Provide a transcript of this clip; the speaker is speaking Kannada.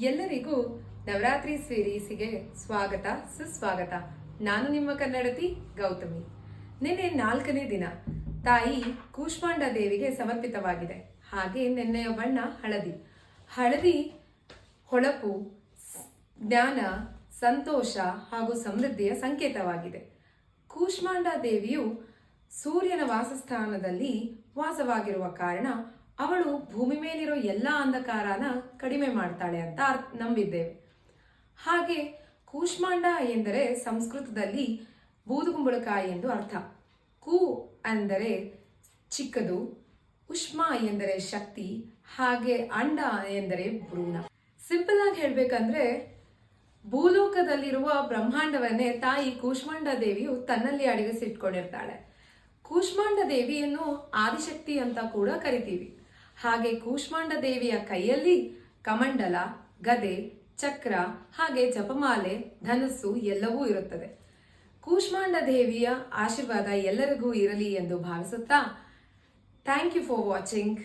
ಎಲ್ಲರಿಗೂ ನವರಾತ್ರಿ ಸೀರೀಸಿಗೆ ಸ್ವಾಗತ, ಸುಸ್ವಾಗತ. ನಾನು ನಿಮ್ಮ ಕನ್ನಡತಿ ಗೌತಮಿ. ನಿನ್ನೆ ನಾಲ್ಕನೇ ದಿನ ತಾಯಿ ಕೂಷ್ಮಾಂಡ ದೇವಿಗೆ ಸಮರ್ಪಿತವಾಗಿದೆ. ಹಾಗೆ ನಿನ್ನೆಯ ಬಣ್ಣ ಹಳದಿ. ಹಳದಿ ಹೊಳಪು, ಜ್ಞಾನ, ಸಂತೋಷ ಹಾಗೂ ಸಮೃದ್ಧಿಯ ಸಂಕೇತವಾಗಿದೆ. ಕೂಷ್ಮಾಂಡ ದೇವಿಯು ಸೂರ್ಯನ ವಾಸಸ್ಥಾನದಲ್ಲಿ ವಾಸವಾಗಿರುವ ಕಾರಣ ಅವಳು ಭೂಮಿ ಮೇಲಿರೋ ಎಲ್ಲ ಅಂಧಕಾರನ ಕಡಿಮೆ ಮಾಡ್ತಾಳೆ ಅಂತ ನಂಬಿದ್ದೇವೆ. ಹಾಗೆ ಕೂಷ್ಮಾಂಡ ಎಂದರೆ ಸಂಸ್ಕೃತದಲ್ಲಿ ಬೂದುಗುಂಬಳಕಾಯಿ ಎಂದು ಅರ್ಥ. ಕು ಅಂದರೆ ಚಿಕ್ಕದು, ಉಷ್ಮ ಎಂದರೆ ಶಕ್ತಿ, ಹಾಗೆ ಅಂಡ ಎಂದರೆ ಭ್ರೂಣ. ಸಿಂಪಲ್ ಆಗಿ ಹೇಳಬೇಕಂದ್ರೆ ಭೂಲೋಕದಲ್ಲಿರುವ ಬ್ರಹ್ಮಾಂಡವನ್ನೇ ತಾಯಿ ಕೂಷ್ಮಾಂಡ ದೇವಿಯು ತನ್ನಲ್ಲಿ ಅಡಗಿಸಿಟ್ಕೊಂಡಿರ್ತಾಳೆ. ಕೂಷ್ಮಾಂಡ ದೇವಿಯನ್ನು ಆದಿಶಕ್ತಿ ಅಂತ ಕೂಡ ಕರಿತೀವಿ. ಹಾಗೆ ಕೂಷ್ಮಾಂಡ ದೇವಿಯ ಕೈಯಲ್ಲಿ ಕಮಂಡಲ, ಗದೆ, ಚಕ್ರ ಹಾಗೆ ಜಪಮಾಲೆ, ಧನಸ್ಸು ಎಲ್ಲವೂ ಇರುತ್ತದೆ. ಕೂಷ್ಮಾಂಡ ದೇವಿಯ ಆಶೀರ್ವಾದ ಎಲ್ಲರಿಗೂ ಇರಲಿ ಎಂದು ಭಾವಿಸುತ್ತಾ ಥ್ಯಾಂಕ್ ಯು ಫಾರ್ ವಾಚಿಂಗ್